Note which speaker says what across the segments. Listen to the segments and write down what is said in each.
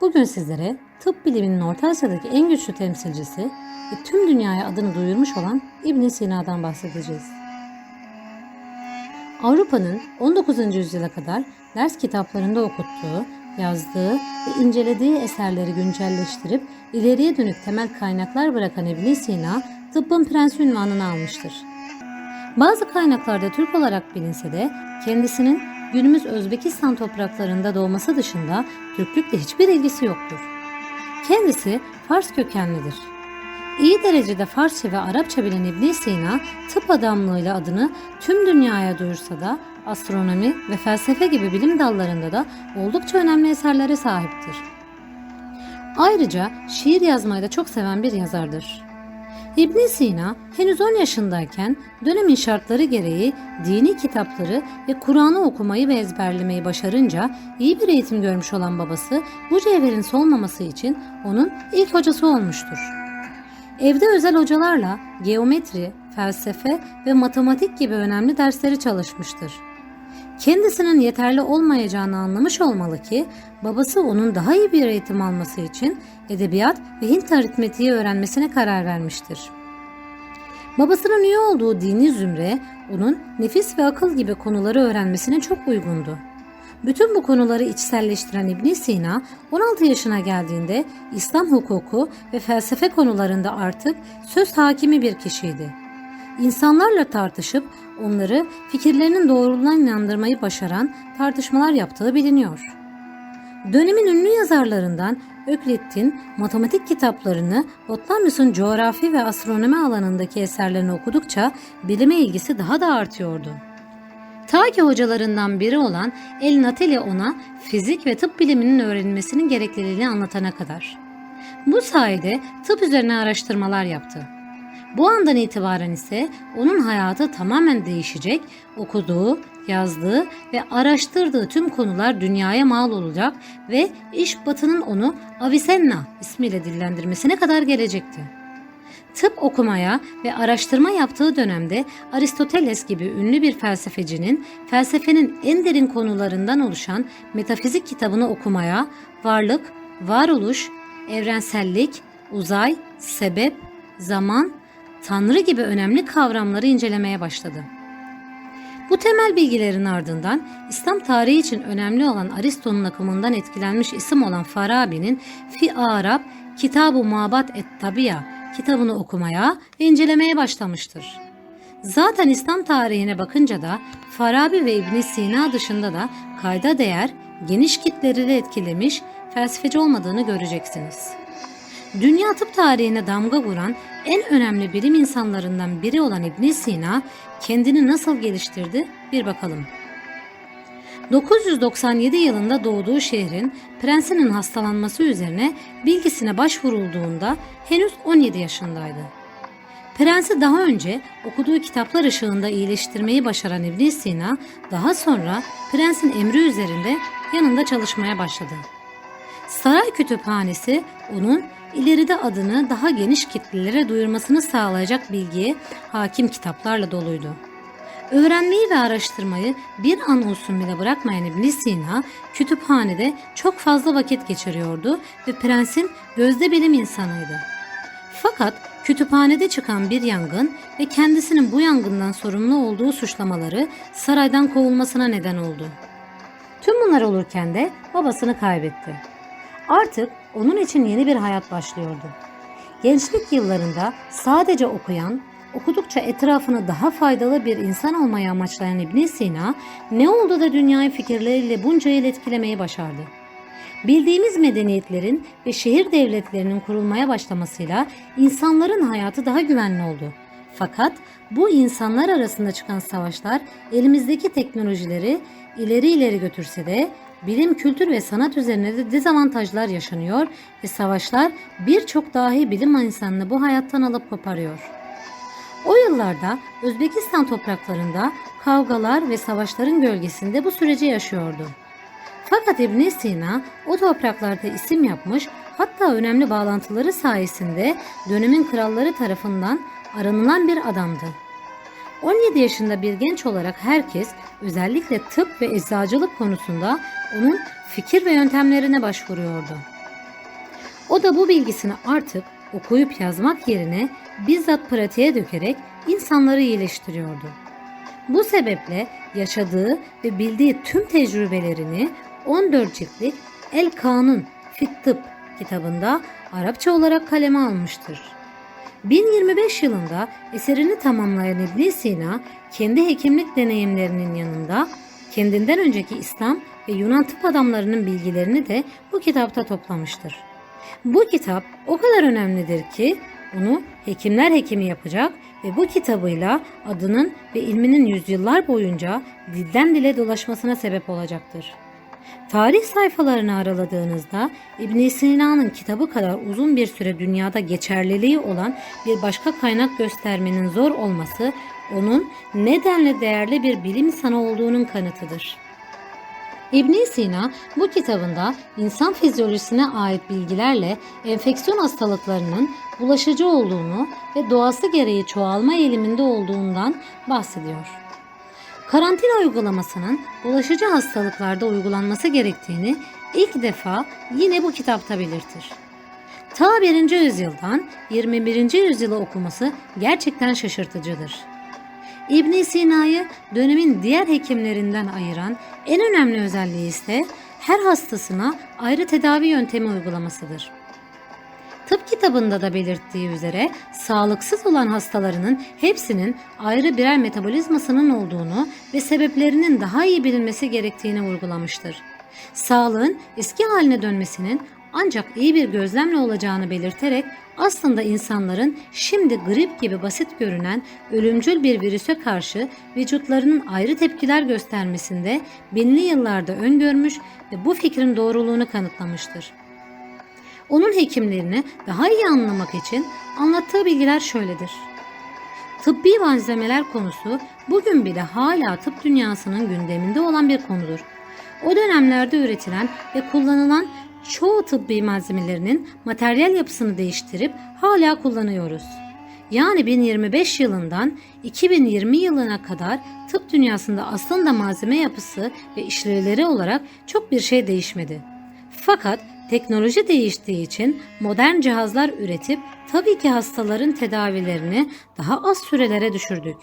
Speaker 1: Bugün sizlere tıp biliminin Orta Asya'daki en güçlü temsilcisi ve tüm dünyaya adını duyurmuş olan İbn Sina'dan bahsedeceğiz. Avrupa'nın 19. yüzyıla kadar ders kitaplarında okuttuğu, yazdığı ve incelediği eserleri güncelleştirip ileriye dönük temel kaynaklar bırakan İbn Sina, tıbbın prensi unvanını almıştır. Bazı kaynaklarda Türk olarak bilinse de kendisinin günümüz Özbekistan topraklarında doğması dışında Türklükle hiçbir ilgisi yoktur. Kendisi Fars kökenlidir. İyi derecede Farsça ve Arapça bilen İbn Sina tıp adamlığıyla adını tüm dünyaya duyursa da astronomi ve felsefe gibi bilim dallarında da oldukça önemli eserlere sahiptir. Ayrıca şiir yazmayı da çok seven bir yazardır. İbn Sina henüz 10 yaşındayken dönemin şartları gereği dini kitapları ve Kur'an'ı okumayı ve ezberlemeyi başarınca iyi bir eğitim görmüş olan babası bu cevherin solmaması için onun ilk hocası olmuştur. Evde özel hocalarla geometri, felsefe ve matematik gibi önemli dersleri çalışmıştır. Kendisinin yeterli olmayacağını anlamış olmalı ki babası onun daha iyi bir eğitim alması için edebiyat ve Hint aritmetiği öğrenmesine karar vermiştir. Babasının üye olduğu dini zümre onun nefis ve akıl gibi konuları öğrenmesine çok uygundu. Bütün bu konuları içselleştiren İbn Sina 16 yaşına geldiğinde İslam hukuku ve felsefe konularında artık söz hakimi bir kişiydi. İnsanlarla tartışıp onları fikirlerinin doğruluğuna inandırmayı başaran tartışmalar yaptığı biliniyor. Dönemin ünlü yazarlarından Öklit'in matematik kitaplarını, Botlamyus'un coğrafi ve astronomi alanındaki eserlerini okudukça bilime ilgisi daha da artıyordu. Ta ki hocalarından biri olan El Nateli ona fizik ve tıp biliminin öğrenilmesinin gerekliliğini anlatana kadar. Bu sayede tıp üzerine araştırmalar yaptı. Bu andan itibaren ise onun hayatı tamamen değişecek, okuduğu, yazdığı ve araştırdığı tüm konular dünyaya mal olacak ve iş batının onu Avicenna ismiyle dillendirmesine kadar gelecekti. Tıp okumaya ve araştırma yaptığı dönemde Aristoteles gibi ünlü bir felsefecinin felsefenin en derin konularından oluşan metafizik kitabını okumaya, varlık, varoluş, evrensellik, uzay, sebep, zaman, tanrı gibi önemli kavramları incelemeye başladı. Bu temel bilgilerin ardından İslam tarihi için önemli olan Aristo'nun akımından etkilenmiş isim olan Farabi'nin Fi Arab Kitab-ı Mabat et Tabiya kitabını okumaya ve incelemeye başlamıştır. Zaten İslam tarihine bakınca da Farabi ve İbn Sina dışında da kayda değer, geniş kitleleri etkilemiş felsefeci olmadığını göreceksiniz. Dünya tıp tarihine damga vuran en önemli bilim insanlarından biri olan İbn Sina kendini nasıl geliştirdi bir bakalım. 997 yılında doğduğu şehrin prensinin hastalanması üzerine bilgisine başvurulduğunda henüz 17 yaşındaydı. Prensi daha önce okuduğu kitaplar ışığında iyileştirmeyi başaran İbn Sina daha sonra prensin emri üzerinde yanında çalışmaya başladı. Saray kütüphanesi onun ileride adını daha geniş kitlelere duyurmasını sağlayacak bilgiye hakim kitaplarla doluydu. Öğrenmeyi ve araştırmayı bir an olsun bile bırakmayan İbn Sina kütüphanede çok fazla vakit geçiriyordu ve prensin gözde bilim insanıydı. Fakat kütüphanede çıkan bir yangın ve kendisinin bu yangından sorumlu olduğu suçlamaları saraydan kovulmasına neden oldu. Tüm bunlar olurken de babasını kaybetti. Artık onun için yeni bir hayat başlıyordu. Gençlik yıllarında sadece okuyan, okudukça etrafını daha faydalı bir insan olmayı amaçlayan İbn Sina, ne oldu da dünyayı fikirleriyle bunca yıl etkilemeyi başardı. Bildiğimiz medeniyetlerin ve şehir devletlerinin kurulmaya başlamasıyla insanların hayatı daha güvenli oldu. Fakat bu insanlar arasında çıkan savaşlar elimizdeki teknolojileri ileri ileri götürse de bilim, kültür ve sanat üzerine de dezavantajlar yaşanıyor ve savaşlar birçok dahi bilim insanını bu hayattan alıp koparıyor. O yıllarda Özbekistan topraklarında kavgalar ve savaşların gölgesinde bu süreci yaşıyordu. Fakat İbn Sina o topraklarda isim yapmış hatta önemli bağlantıları sayesinde dönemin kralları tarafından aranılan bir adamdı. 17 yaşında bir genç olarak herkes özellikle tıp ve eczacılık konusunda onun fikir ve yöntemlerine başvuruyordu. O da bu bilgisini artık okuyup yazmak yerine bizzat pratiğe dökerek insanları iyileştiriyordu. Bu sebeple yaşadığı ve bildiği tüm tecrübelerini 14 ciltlik El Kanun Fit Tıp kitabında Arapça olarak kaleme almıştır. 1025 yılında eserini tamamlayan ibn Sina, kendi hekimlik deneyimlerinin yanında kendinden önceki İslam ve Yunan tıp adamlarının bilgilerini de bu kitapta toplamıştır. Bu kitap o kadar önemlidir ki onu hekimler hekimi yapacak ve bu kitabıyla adının ve ilminin yüzyıllar boyunca dilden dile dolaşmasına sebep olacaktır. Tarih sayfalarını araladığınızda İbn Sina'nın kitabı kadar uzun bir süre dünyada geçerliliği olan bir başka kaynak göstermenin zor olması onun nedenle değerli bir bilim insanı olduğunun kanıtıdır. ibn Sina bu kitabında insan fizyolojisine ait bilgilerle enfeksiyon hastalıklarının bulaşıcı olduğunu ve doğası gereği çoğalma eğiliminde olduğundan bahsediyor. Karantina uygulamasının bulaşıcı hastalıklarda uygulanması gerektiğini ilk defa yine bu kitapta belirtir. Ta 1. yüzyıldan 21. yüzyıla okuması gerçekten şaşırtıcıdır. İbn Sina'yı dönemin diğer hekimlerinden ayıran en önemli özelliği ise her hastasına ayrı tedavi yöntemi uygulamasıdır. Tıp kitabında da belirttiği üzere sağlıksız olan hastalarının hepsinin ayrı birer metabolizmasının olduğunu ve sebeplerinin daha iyi bilinmesi gerektiğini vurgulamıştır. Sağlığın eski haline dönmesinin ancak iyi bir gözlemle olacağını belirterek aslında insanların şimdi grip gibi basit görünen ölümcül bir virüse karşı vücutlarının ayrı tepkiler göstermesinde binli yıllarda öngörmüş ve bu fikrin doğruluğunu kanıtlamıştır. Onun hekimlerini daha iyi anlamak için anlattığı bilgiler şöyledir. Tıbbi malzemeler konusu bugün bile hala tıp dünyasının gündeminde olan bir konudur. O dönemlerde üretilen ve kullanılan çoğu tıbbi malzemelerinin materyal yapısını değiştirip hala kullanıyoruz. Yani 1025 yılından 2020 yılına kadar tıp dünyasında aslında malzeme yapısı ve işlevleri olarak çok bir şey değişmedi. Fakat teknoloji değiştiği için modern cihazlar üretip tabii ki hastaların tedavilerini daha az sürelere düşürdük.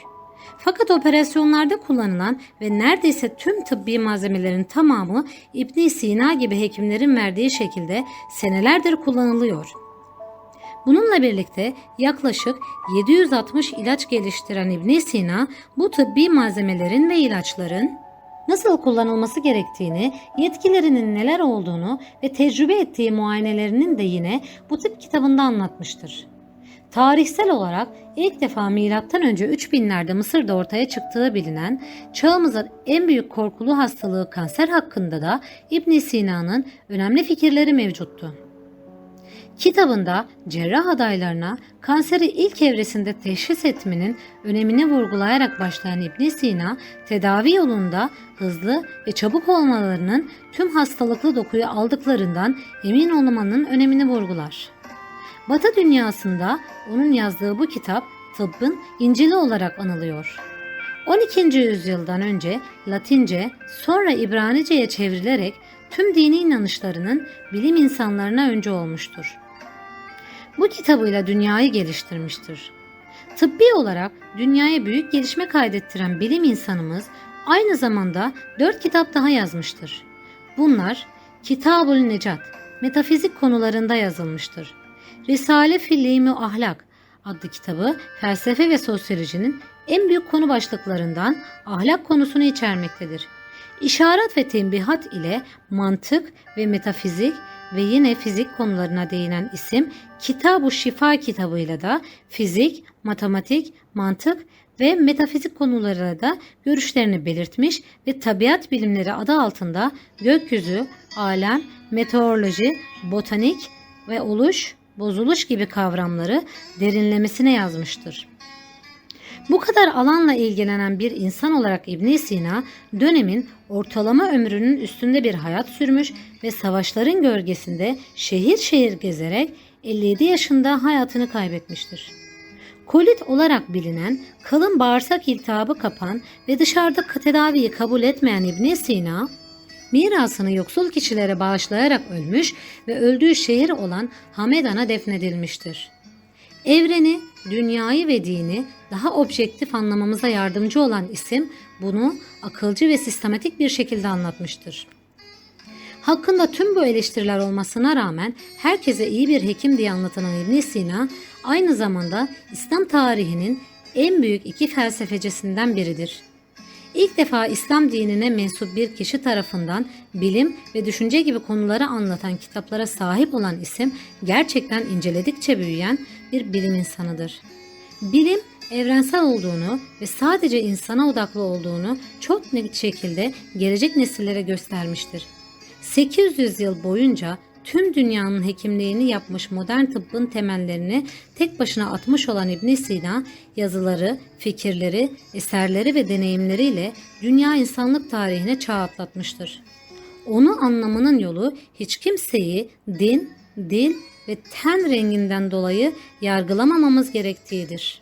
Speaker 1: Fakat operasyonlarda kullanılan ve neredeyse tüm tıbbi malzemelerin tamamı İbn Sina gibi hekimlerin verdiği şekilde senelerdir kullanılıyor. Bununla birlikte yaklaşık 760 ilaç geliştiren İbn Sina bu tıbbi malzemelerin ve ilaçların nasıl kullanılması gerektiğini, yetkilerinin neler olduğunu ve tecrübe ettiği muayenelerinin de yine bu tip kitabında anlatmıştır. Tarihsel olarak ilk defa milattan önce 3000'lerde Mısır'da ortaya çıktığı bilinen çağımızın en büyük korkulu hastalığı kanser hakkında da İbn Sina'nın önemli fikirleri mevcuttu. Kitabında cerrah adaylarına kanseri ilk evresinde teşhis etmenin önemini vurgulayarak başlayan İbn Sina, tedavi yolunda hızlı ve çabuk olmalarının tüm hastalıklı dokuyu aldıklarından emin olmanın önemini vurgular. Batı dünyasında onun yazdığı bu kitap tıbbın İncil'i olarak anılıyor. 12. yüzyıldan önce Latince, sonra İbranice'ye çevrilerek tüm dini inanışlarının bilim insanlarına önce olmuştur. Bu kitabıyla dünyayı geliştirmiştir. Tıbbi olarak dünyaya büyük gelişme kaydettiren bilim insanımız aynı zamanda dört kitap daha yazmıştır. Bunlar Kitabul Necat, metafizik konularında yazılmıştır. Risale fil Ahlak adlı kitabı felsefe ve sosyolojinin en büyük konu başlıklarından ahlak konusunu içermektedir. İşaret ve tembihat ile mantık ve metafizik ve yine fizik konularına değinen isim Kitab-ı Şifa kitabıyla da fizik, matematik, mantık ve metafizik konularıyla da görüşlerini belirtmiş ve tabiat bilimleri adı altında gökyüzü, alem, meteoroloji, botanik ve oluş, bozuluş gibi kavramları derinlemesine yazmıştır. Bu kadar alanla ilgilenen bir insan olarak İbn Sina dönemin ortalama ömrünün üstünde bir hayat sürmüş ve savaşların gölgesinde şehir şehir gezerek 57 yaşında hayatını kaybetmiştir. Kolit olarak bilinen kalın bağırsak iltihabı kapan ve dışarıda tedaviyi kabul etmeyen İbn Sina mirasını yoksul kişilere bağışlayarak ölmüş ve öldüğü şehir olan Hamedan'a defnedilmiştir. Evreni, dünyayı ve dini daha objektif anlamamıza yardımcı olan isim bunu akılcı ve sistematik bir şekilde anlatmıştır. Hakkında tüm bu eleştiriler olmasına rağmen herkese iyi bir hekim diye anlatılan İbn Sina aynı zamanda İslam tarihinin en büyük iki felsefecisinden biridir. İlk defa İslam dinine mensup bir kişi tarafından bilim ve düşünce gibi konuları anlatan kitaplara sahip olan isim gerçekten inceledikçe büyüyen bir bilim insanıdır. Bilim evrensel olduğunu ve sadece insana odaklı olduğunu çok net şekilde gelecek nesillere göstermiştir. 800 yıl boyunca tüm dünyanın hekimliğini yapmış modern tıbbın temellerini tek başına atmış olan İbn Sina, yazıları, fikirleri, eserleri ve deneyimleriyle dünya insanlık tarihine çağ atlatmıştır. Onu anlamanın yolu hiç kimseyi din, dil ve ten renginden dolayı yargılamamamız gerektiğidir.